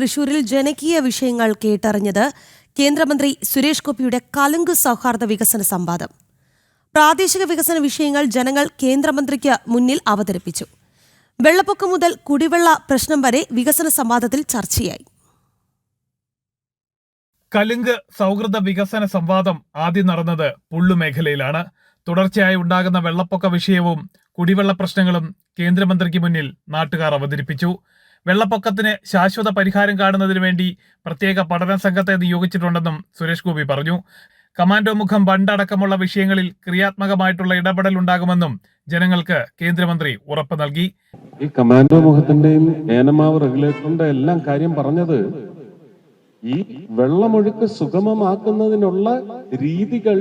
തൃശൂരിൽ ജനകീയ വിഷയങ്ങൾ കേട്ടറിഞ്ഞത് കേന്ദ്രമന്ത്രി സുരേഷ് ഗോപിയുടെ കലുങ്ക് സൗഹാർദ്ദ വികസന സംവാദം. പ്രാദേശിക വികസന വിഷയങ്ങൾ ജനങ്ങൾ കേന്ദ്രമന്ത്രിക്ക് മുന്നിൽ അവതരിപ്പിച്ചു. വെള്ളപ്പൊക്കം മുതൽ കുടിവെള്ള പ്രശ്നം വരെ വികസന സംവാദത്തിൽ ചർച്ചയായി. കലുങ്ക് സൗഹൃദ വികസന സംവാദം ആദ്യം നടന്നത് പുള്ളുമേഖലയിലാണ്. തുടർച്ചയായി ഉണ്ടാകുന്ന വെള്ളപ്പൊക്ക വിഷയവും കുടിവെള്ള പ്രശ്നങ്ങളും കേന്ദ്രമന്ത്രിക്ക് മുന്നിൽ നാട്ടുകാർ അവതരിപ്പിച്ചു. വെള്ളപ്പൊക്കത്തിന് ശാശ്വത പരിഹാരം കാണുന്നതിന് വേണ്ടി പ്രത്യേക പഠന സംഘത്തെ നിയോഗിച്ചിട്ടുണ്ടെന്നും സുരേഷ് ഗോപി പറഞ്ഞു. കമാൻഡോ മുഖം ബണ്ടടക്കമുള്ള വിഷയങ്ങളിൽ ക്രിയാത്മകമായിട്ടുള്ള ഇടപെടൽ ഉണ്ടാകുമെന്നും ജനങ്ങൾക്ക് കേന്ദ്രമന്ത്രി ഉറപ്പ് നൽകി. ഈ കമാൻഡോ മുഖത്തിന്റെയും ഏനമാവ് റെഗുലേറ്ററിന്റെ എല്ലാം കാര്യം പറഞ്ഞത് ഈ വെള്ളമൊഴുക്ക് സുഗമമാക്കുന്നതിനുള്ള രീതികൾ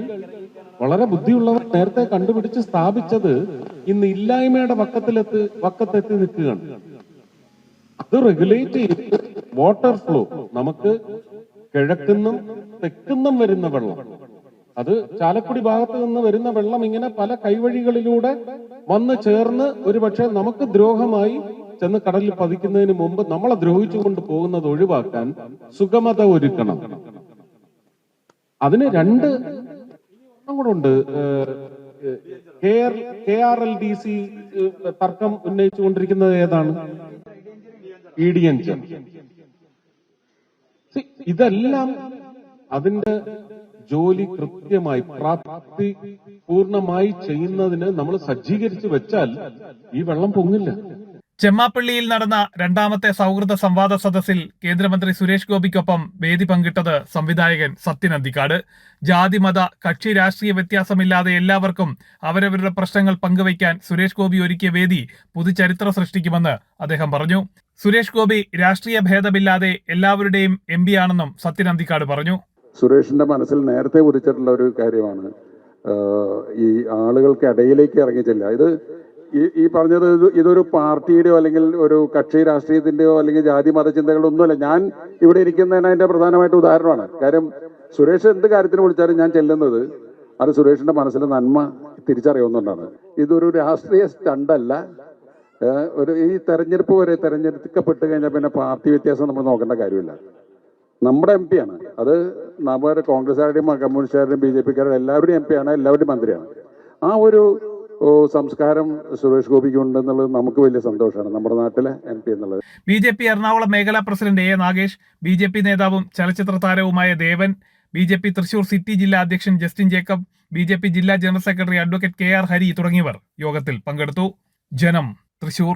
വളരെ ബുദ്ധിയുള്ളവർ നേരത്തെ കണ്ടുപിടിച്ച് സ്ഥാപിച്ചത് ഇന്ന് ഇല്ലായ്മയുടെ വക്കത്തിലെത്തി വക്കത്തെത്തി നിൽക്കുകയാണ്. അത് റെഗുലേറ്റ് ചെയ്ത് വാട്ടർ ഫ്ലോ നമുക്ക് കിഴക്കുന്നും തെക്കുന്നും വരുന്ന വെള്ളം. അത് ചാലക്കുടി ഭാഗത്ത് നിന്ന് വരുന്ന വെള്ളം ഇങ്ങനെ പല കൈവഴികളിലൂടെ വന്ന് ചേർന്ന് ഒരുപക്ഷെ നമുക്ക് ദ്രോഹമായി ചെന്ന് കടലിൽ പതിക്കുന്നതിന് മുമ്പ് നമ്മളെ ദ്രോഹിച്ചുകൊണ്ട് പോകുന്നത് ഒഴിവാക്കാൻ സുഗമത ഒരുക്കണം. അതിന് രണ്ട് കൂടെ ഉണ്ട്. K R L D C തർക്കം ഉന്നയിച്ചുകൊണ്ടിരിക്കുന്നത് ഏതാണ്? ഇ ഡി എൻ ഇതെല്ലാം അതിന്റെ ജോലി കൃത്യമായി പ്രാപ്തി പൂർണമായി ചെയ്യുന്നതിന് നമ്മൾ സജ്ജീകരിച്ച് വെച്ചാൽ ഈ വെള്ളം പൊങ്ങില്ല. ചെമ്മാപ്പള്ളിയിൽ നടന്ന രണ്ടാമത്തെ സൗഹൃദ സംവാദ സദസ്സിൽ കേന്ദ്രമന്ത്രി സുരേഷ് ഗോപിക്കൊപ്പം വേദി പങ്കിട്ടത് സംവിധായകൻ സത്യൻ അന്തിക്കാട്. ജാതി മത കക്ഷി രാഷ്ട്രീയ വ്യത്യാസമില്ലാതെ എല്ലാവർക്കും അവരവരുടെ പ്രശ്നങ്ങൾ പങ്കുവയ്ക്കാൻ സുരേഷ് ഗോപി ഒരുക്കിയ വേദി പുതുചരിത്ര സൃഷ്ടിക്കുമെന്ന് അദ്ദേഹം പറഞ്ഞു. സുരേഷ് ഗോപി രാഷ്ട്രീയ ഭേദമില്ലാതെ എല്ലാവരുടെയും എം ആണെന്നും സത്യൻ അന്തിക്കാട് പറഞ്ഞു. സുരേഷിന്റെ മനസ്സിൽ നേരത്തെ ഉദിച്ചിട്ടുള്ള ഒരു കാര്യമാണ്. ഈ ആളുകൾക്ക് ഇടയിലേക്ക് ഇറങ്ങിച്ചില്ല ഇത് ഈ ഈ പറഞ്ഞത് ഇതൊരു പാർട്ടിയുടെയോ അല്ലെങ്കിൽ ഒരു കക്ഷി രാഷ്ട്രീയത്തിന്റെയോ അല്ലെങ്കിൽ ജാതി മത ചിന്തകളുടെ ഒന്നുമല്ല ഞാൻ ഇവിടെ ഇരിക്കുന്നതിന് അതിന്റെ പ്രധാനമായിട്ട് ഉദാഹരണമാണ്. കാര്യം സുരേഷ് എന്ത് കാര്യത്തിന് വിളിച്ചാലും ഞാൻ ചെല്ലുന്നത് അത് സുരേഷിന്റെ മനസ്സിലെ നന്മ തിരിച്ചറിയുന്നുണ്ടാണ്. ഇതൊരു രാഷ്ട്രീയ സ്റ്റണ്ടല്ല. ഒരു ഈ തെരഞ്ഞെടുപ്പ് വരെ തെരഞ്ഞെടുക്കപ്പെട്ട് കഴിഞ്ഞാൽ പിന്നെ പാർട്ടി വ്യത്യാസം നമ്മൾ നോക്കേണ്ട കാര്യമില്ല. നമ്മുടെ എം ആണ് അത് നമ്മുടെ കോൺഗ്രസ്സുകാരുടെയും കമ്മ്യൂണിസ്റ്റുകാരുടെയും ബി ജെ പിക്കാരുടെയും എല്ലാവരുടെയും എം ആണ് എല്ലാവരുടെയും മന്ത്രിയാണ്. ആ ഒരു സംസ്കാരം സുരേഷ് ഗോപിക്ക് ഉണ്ടെന്നുള്ളത് നമുക്ക് വലിയ സന്തോഷമാണ്. നമ്മുടെ നാട്ടിലെ എം പി എന്നുള്ളത്. ബി ജെ പി എറണാകുളം മേഖലാ president A Nagesh B J P നേതാവും ചലച്ചിത്ര താരവുമായ Devan B J P Thrissur city ജില്ലാ അധ്യക്ഷൻ Justin Jacob B J P ജില്ലാ general secretary advocate K R Hari തുടങ്ങിയവർ യോഗത്തിൽ പങ്കെടുത്തു. ജനം തൃശൂർ.